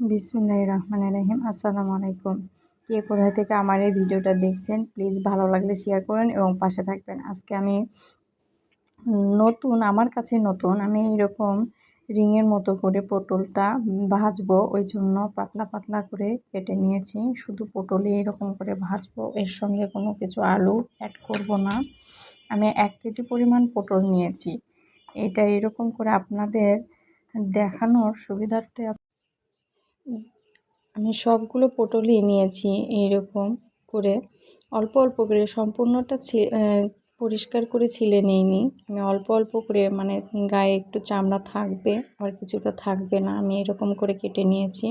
বিসমিল্লাহ রহমান রহিম, আসসালামু আলাইকুম। কে কোথায় থেকে আমার এই ভিডিওটা দেখছেন, প্লিজ ভালো লাগলে শেয়ার করেন এবং পাশে থাকবেন। আজকে আমি নতুন, আমার কাছে নতুন, আমি এরকম রিংয়ের মতো করে পটলটা ভাজবো, ওই জন্য পাতলা পাতলা করে কেটে নিয়েছি। শুধু পটলে এরকম করে ভাজবো, এর সঙ্গে কোনো কিছু আলু অ্যাড করব না। আমি এক কেজি পরিমাণ পটল নিয়েছি। এটা এরকম করে আপনাদের দেখানোর সুবিধার্থে আমি সবগুলো পটলই নিয়েছি এইরকম করে। অল্প অল্প করে, সম্পূর্ণটা পরিষ্কার করে ছিলে নিইনি। আমি অল্প অল্প করে মানে গায়ে একটু চামড়া থাকবে, আর কিছুটা থাকবে না, আমি এরকম করে কেটে নিয়েছি।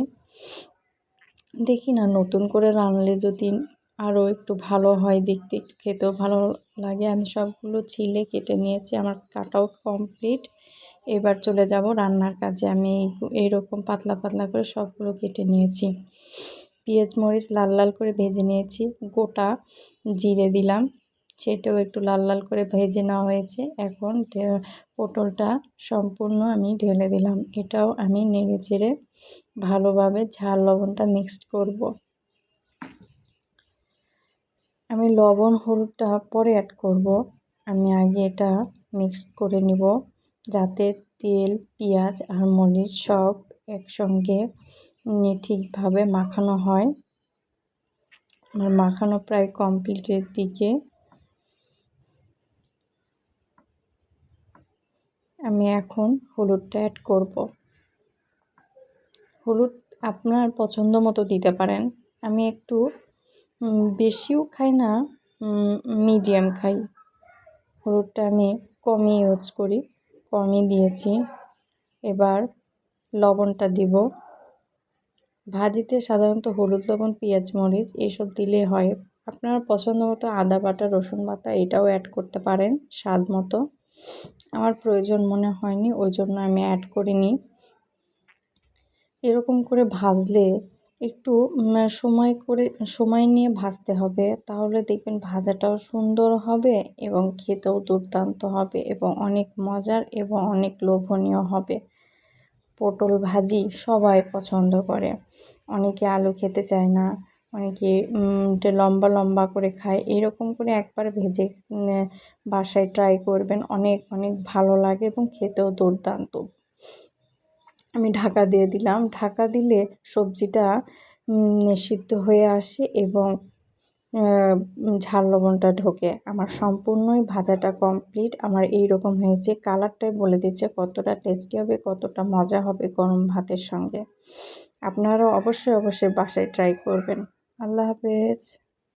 দেখি না, নতুন করে রানলে যদি আরও একটু ভালো হয়, দেখতে খেতেও ভালো লাগে। আমি সবগুলো ছিলে কেটে নিয়েছি, আমার কাটাও কমপ্লিট এবার চলে যাব রান্নার কাজে। আমি এইরকম পাতলা পাতলা করে সবগুলো কেটে নিয়েছি। পেঁয়াজ, মরিচ লাল লাল করে ভেজে নিয়েছি। গোটা জিরে দিলাম। সেটাও একটু লাল লাল করে ভেজে নেওয়া হয়েছে। এখন পটলটা সম্পূর্ণ আমি ঢেলে দিলাম। এটাও আমি নেড়ে চেড়ে ভালোভাবে ঝাল লবণটা মিক্সড করব। আমি লবণ, হলুদটা পরে অ্যাড করব। আমি আগে এটা মিক্স করে নিব। যাতে তেল, পেঁয়াজ আর মরিচ সব একসঙ্গে ঠিকভাবে মাখানো হয়। আমার মাখানো প্রায় কমপ্লিটের দিকে। আমি এখন হলুদটা অ্যাড করব। হলুদ আপনার পছন্দ মতো দিতে পারেন। আমি একটু বেশিও খাই না মিডিয়াম খাই। হলুদটা আমি কমই ইউজ করি। কমই দিয়েছি। এবার লবণটা দিব। ভাজিতে সাধারণত হলুদ লবণ, পেঁয়াজ, মরিচ এসব দিলে হয়। আপনার পছন্দ মতো আদা বাটা, রসুন বাটা এটাও অ্যাড করতে পারেন স্বাদ মতো। আমার প্রয়োজন মনে হয়নি, ওই জন্য আমি অ্যাড করিনি। এরকম করে ভাজলে একটু সময় করে, সময় নিয়ে ভাজতে হবে। তাহলে দেখবেন ভাজাটাও সুন্দর হবে এবং খেতেও দুর্দান্ত হবে এবং অনেক মজার এবং অনেক লোভনীয় হবে। পটল ভাজি সবাই পছন্দ করে। অনেকে আলু খেতে চায় না, অনেকে লম্বা লম্বা করে খায়। এরকম করে একবার ভেজে বাসায় ট্রাই করবেন। অনেক অনেক ভালো লাগে এবং খেতেও দুর্দান্ত। আমি ঢাকা দিয়ে দিলাম। ঢাকা দিলে সবজিটা সিদ্ধ হয়ে আসে এবং ঝাল লবণটা ঢোকে। আমার সম্পূর্ণই ভাজাটা কমপ্লিট। আমার এই রকম হয়েছে। কালারটাই বলে দিচ্ছে কতটা টেস্টি হবে, কতটা মজা হবে গরম ভাতের সঙ্গে। আপনারা অবশ্যই অবশ্যই বাসায় ট্রাই করবেন। আল্লাহ হাফেজ।